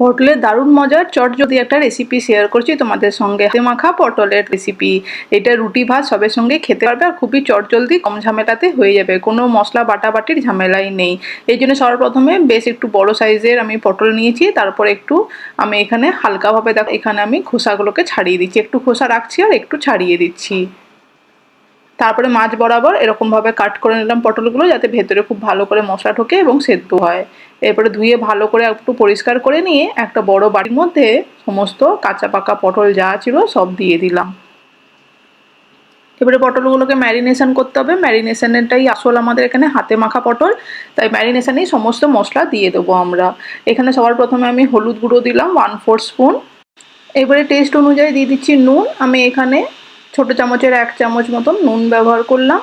পটলের দারুণ মজার, চট যদি একটা রেসিপি শেয়ার করছি তোমাদের সঙ্গে। হাতে মাখা পটলের রেসিপি এটা রুটি ভাত সবের সঙ্গে খেতে পারবে আর খুবই চট জলদি কম ঝামেলাতে হয়ে যাবে। কোনো মশলা বাটাবাটির ঝামেলাই নেই। এই জন্য সবার প্রথমে বেশ একটু বড় সাইজের আমি পটল নিয়েছি, তারপর একটু আমি এখানে হালকাভাবে দেখো, এখানে আমি খোসাগুলোকে ছাড়িয়ে দিচ্ছি। একটু খোসা রাখছি আর একটু ছাড়িয়ে দিচ্ছি। তারপরে মাছ বরাবর এরকমভাবে কাট করে নিলাম পটলগুলো যাতে ভেতরে খুব ভালো করে মশলা ঢোকে এবং সেদ্ধ হয়। এরপরে ধুয়ে ভালো করে একটু পরিষ্কার করে নিয়ে একটা বড় বাটির মধ্যে সমস্ত কাঁচা পাকা পটল যা ছিল সব দিয়ে দিলাম। এবারে পটলগুলোকে ম্যারিনেশন করতে হবে। ম্যারিনেশনেরটাই আসল আমাদের এখানে হাতে মাখা পটল। তাই ম্যারিনেশানেই সমস্ত মশলা দিয়ে দেবো আমরা। এখানে সবার প্রথমে আমি হলুদ গুঁড়ো দিলাম ওয়ান ফোর স্পুন এবারে টেস্ট অনুযায়ী দিয়ে দিচ্ছি নুন। আমি এখানে ছোটো চামচের এক চামচ মতন নুন ব্যবহার করলাম।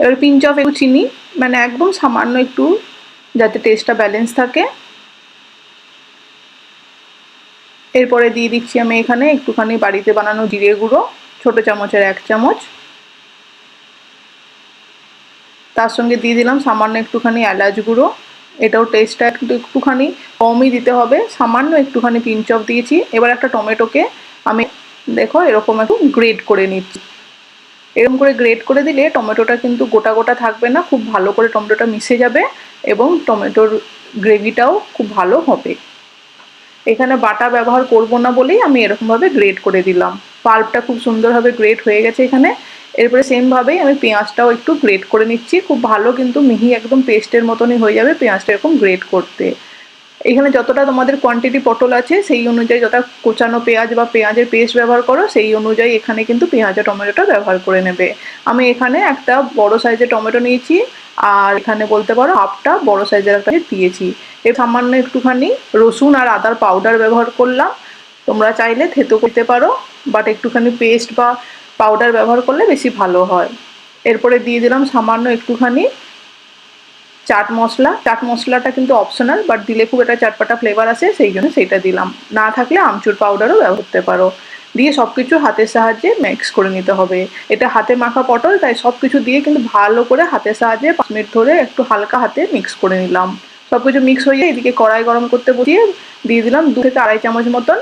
এবার পিঞ্চ অফ একটু চিনি মানে একদম সামান্য একটু, যাতে টেস্টটা ব্যালেন্স থাকে। এরপরে দিয়ে দিচ্ছি আমি এখানে একটুখানি বাড়িতে বানানো জিরে গুঁড়ো, ছোটো চামচের এক চামচ। তার সঙ্গে দিয়ে দিলাম সামান্য একটুখানি এলাচ গুঁড়ো, এটাও টেস্টটা একটু, একটুখানি কমই দিতে হবে। সামান্য একটুখানি পিঞ্চ অফ দিয়েছি। এবার একটা টমেটোকে আমি দেখো, এরকম একটু গ্রেড করে নিচ্ছি। এরকম করে গ্রেড করে দিলে টমেটোটা কিন্তু গোটা গোটা থাকবে না, খুব ভালো করে টমেটোটা মিশে যাবে এবং টমেটোর গ্রেভিটাও খুব ভালো হবে। এখানে বাটা ব্যবহার করব না বলেই আমি এরকমভাবে গ্রেড করে দিলাম। পাল্পটা খুব সুন্দরভাবে গ্রেড হয়ে গেছে এখানে। এরপরে সেমভাবেই আমি পেঁয়াজটাও একটু গ্রেড করে নিচ্ছি। খুব ভালো কিন্তু মিহি একদম পেস্টের মতনই হয়ে যাবে পেঁয়াজটা এরকম গ্রেড করতে। এখানে যতটা তোমাদের কোয়ান্টিটি পটল আছে, সেই অনুযায়ী যতটা কোচানো পেঁয়াজ বা পেঁয়াজের পেস্ট ব্যবহার করো, সেই অনুযায়ী এখানে কিন্তু পেঁয়াজ টমেটোটা ব্যবহার করে নেবে। আমি এখানে একটা বড় সাইজের টমেটো নিয়েছি, আর এখানে বলতে পারো হাফটা বড় সাইজের একটা দিয়েছি। এর সামান্য একটুখানি রসুন আর আদার পাউডার ব্যবহার করলাম। তোমরা চাইলে থেতো করতে পারো বাট একটুখানি পেস্ট বা পাউডার ব্যবহার করলে বেশি ভালো হয়। এরপরে দিয়ে দিলাম সামান্য একটুখানি চাট মশলা, চাট মশলাটা কিন্তু অপশনাল বাট দিলে খুব একটা চাটপাটা ফ্লেভার আসে, সেই জন্য সেইটা দিলাম। না থাকলে আমচুর পাউডারও ব্যবহার করতে পারো। দিয়ে সব কিছু হাতের সাহায্যে মিক্স করে নিতে হবে। এটা হাতে মাখা পটল, তাই সব কিছু দিয়ে কিন্তু ভালো করে হাতের সাহায্যে পাঁচ মিনিট ধরে একটু হালকা হাতে মিক্স করে নিলাম। সব কিছু মিক্স হয়ে যায় এদিকে কড়াই গরম করতে বসিয়ে দিয়ে দিলাম দু থেকে আড়াই চামচ মতন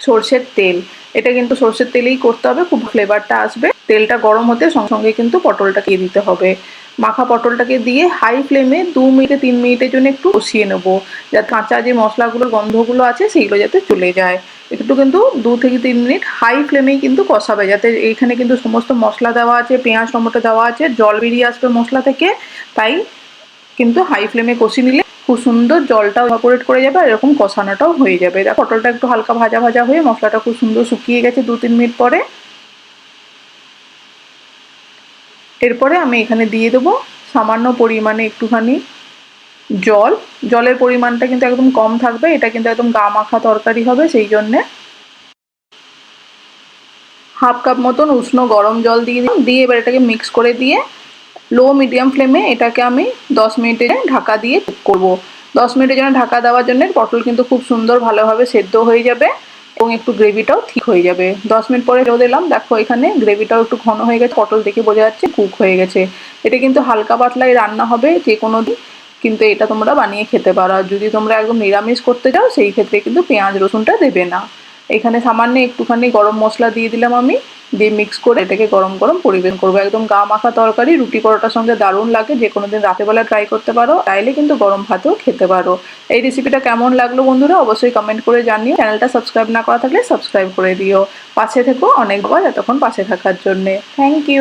সর্ষের তেল। এটা কিন্তু সর্ষের তেলেই করতে হবে, খুব ফ্লেভারটা আসবে। তেলটা গরম হতে সঙ্গে সঙ্গে কিন্তু পটলটাকে দিতে হবে। মাখা পটলটাকে দিয়ে হাই ফ্লেমে দু মিনিটে, তিন মিনিটের জন্য একটু কষিয়ে নেব। যাতে কাঁচা যে মশলাগুলোর গন্ধগুলো আছে সেইগুলো যাতে চলে যায়। একটু কিন্তু দু থেকে তিন মিনিট হাই ফ্লেমেই কিন্তু কষাবে। যাতে এইখানে কিন্তু সমস্ত মশলা দেওয়া আছে, পেঁয়াজ টমেটো দেওয়া আছে, জল বেরিয়ে আসবে মশলা থেকে, তাই কিন্তু হাই ফ্লেমে কষিয়ে নিলে খুব সুন্দর জলটাও অপারেট করে যাবে আর এরকম কষানোটাও হয়ে যাবে। পটলটা একটু হালকা ভাজা ভাজা হয়ে মশলাটা খুব সুন্দর শুকিয়ে গেছে দু তিন মিনিট পরে। এরপরে আমি এখানে দিয়ে দেবো সামান্য পরিমাণে একটুখানি জল। জলের পরিমাণটা কিন্তু একদম কম থাকবে, এটা কিন্তু একদম গা মাখা তরকারি হবে, সেই জন্যে হাফ কাপ মতন উষ্ণ গরম জল দিয়ে দিই দিয়ে এবার এটাকে মিক্স করে দিয়ে লো মিডিয়াম ফ্লেমে এটাকে আমি দশ মিনিটের ঢাকা দিয়ে করব। দশ মিনিটের জন্য ঢাকা দেওয়ার জন্য পটল কিন্তু খুব সুন্দর ভালোভাবে সেদ্ধ হয়ে যাবে। এবং একটু গ্রেভিটাও ঠিক হয়ে যাবে। দশ মিনিট পরে রেও দিলাম। দেখো এখানে গ্রেভিটাও একটু ঘন হয়ে গেছে। পটল দেখে বোঝা যাচ্ছে কুক হয়ে গেছে। এটা কিন্তু হালকা পাতলায় রান্না হবে যে কোনো দিন, কিন্তু এটা তোমরা বানিয়ে খেতে পারো। যদি তোমরা একদম নিরামিষ করতে চাও, সেই ক্ষেত্রে কিন্তু পেঁয়াজ রসুনটা দেবে না। এখানে সামান্য একটুখানি গরম মশলা দিয়ে দিলাম আমি। দিয়ে মিক্স করে এটাকে গরম গরম পরিবেশন করব। একদম গা মাখা তরকারি, রুটি পরোটার সঙ্গে দারুণ লাগে। যে কোনো দিন রাতেবেলা ট্রাই করতে পারো। চাইলে কিন্তু গরম ভাতেও খেতে পারো। এই রেসিপিটা কেমন লাগল বন্ধুরা? অবশ্যই কমেন্ট করে জানিও। চ্যানেলটা সাবস্ক্রাইব না করা থাকলে সাবস্ক্রাইব করে দিও। পাশে থেকো অনেক বার এতক্ষণ পাশে থাকার জন্যে। Thank you